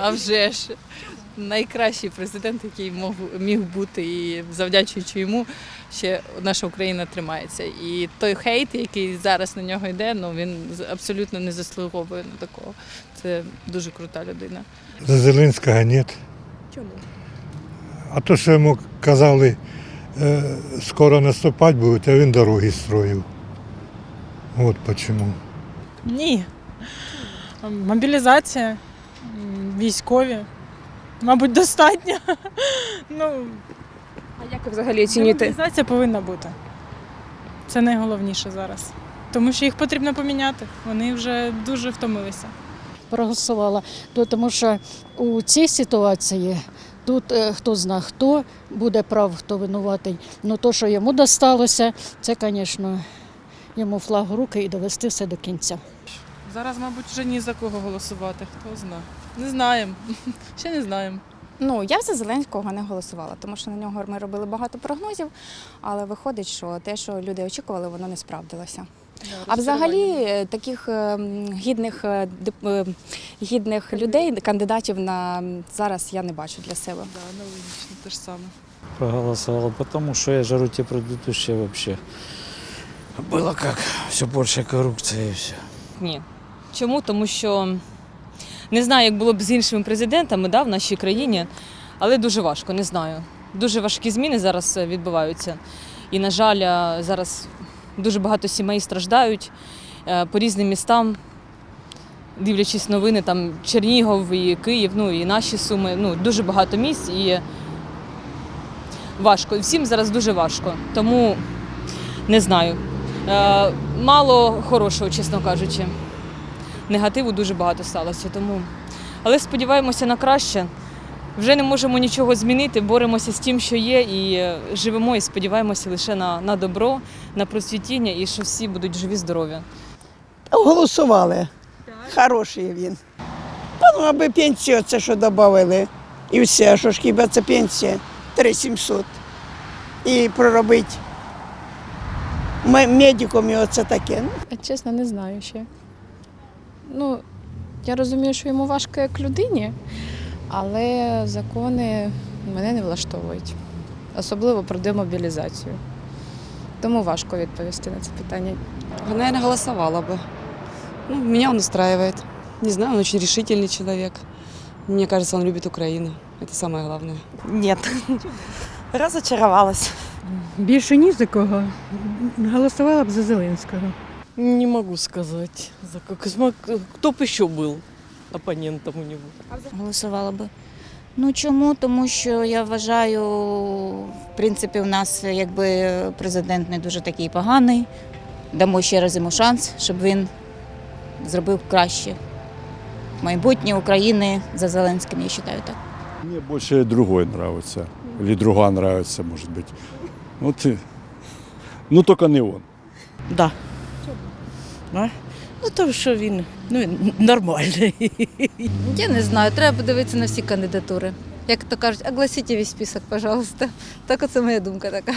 А вже ж найкращий президент, який мог, міг бути, і завдячуючи йому, ще наша Україна тримається. І той хейт, який зараз на нього йде, ну він абсолютно не заслуговує на такого. Це дуже крута людина. За Зеленського нет. Чому? А то, що йому казали, е, скоро наступати будуть, а він дороги строїв. От чому. Ні. Мобілізація, військові. Мабуть, достатньо. Ну, А як ви взагалі оцінюєте? мобілізація повинна бути. Це найголовніше зараз. Тому що їх потрібно поміняти. Вони вже дуже втомилися. проголосувала, тому що у цій ситуації тут е, хто зна хто буде прав, хто винуватий. Ну то, що йому досталося, це, звісно, йому флаг в руки і довести все до кінця. Зараз, мабуть, вже ні за кого голосувати. Хто знає. Не знаємо. Ще не знаємо. Ну, я за Зеленського не голосувала, тому що на нього ми робили багато прогнозів, але виходить, що те, що люди очікували, воно не справдилося. А взагалі е, таких е, гідних, е, е, гідних людей, кандидатів на зараз я не бачу для себе. Да, аналогічно, те ж саме. проголосовал, потому что я жару те предыдущие вообще. Было как, все больше коррупции и все. Ні. Чому? Тому що не знаю, як було б з іншими президентами да, в нашій країні, але дуже важко, не знаю. Дуже важкі зміни зараз е, відбуваються. І, на жаль, е, зараз дуже багато сімей страждають е, по різним містам, дивлячись новини, там Чернігов і Київ, ну і наші суми. Ну, дуже багато місць і важко. Всім зараз дуже важко. Тому не знаю. Мало хорошого, чесно кажучи негативу дуже багато сталося. Тому. Але сподіваємося на краще. Вже не можемо нічого змінити, боремося з тим, що є, і е, живемо і сподіваємося лише на, на добро, на просвітіння і що всі будуть живі, здорові. Голосували. Хороший він. Ну, аби пенсію це що додали. І все, що ж хіба це пенсія? 3700. І проробити ме- медиком і оце таке. Чесно, не знаю ще Ну, я розумію, що йому важко як людині, але закони мене не влаштовують, особливо про демобілізацію. Тому важко відповісти на це питання. Наверное, голосовала бы. Ну, меня он устраивает. Не знаю, он очень решительный человек. Мне кажется, он любит Украину. Это самое главное. Нет. Разочаровалась. Більше ні за кого. Голосувала б за Зеленського. Не могу сказать. За как, смо- кто бы еще был оппонентом у него. Голосувала би. Ну чому? Тому що я вважаю, в принципі, у нас якби президент не дуже такий поганий. Дамо ще раз йому шанс, щоб він зробив краще. Майбутнє України за Зеленським, я вважаю так. Мне больше другой нравится. Или другая нравится, может быть. Вот, и- ну, только не он. Да. А? Ну, тому що він, ну, нормальний. Я не знаю, треба подивитися на всі кандидатури. Як то кажуть, огласіть весь список, пожалуйста. Так оце моя думка така.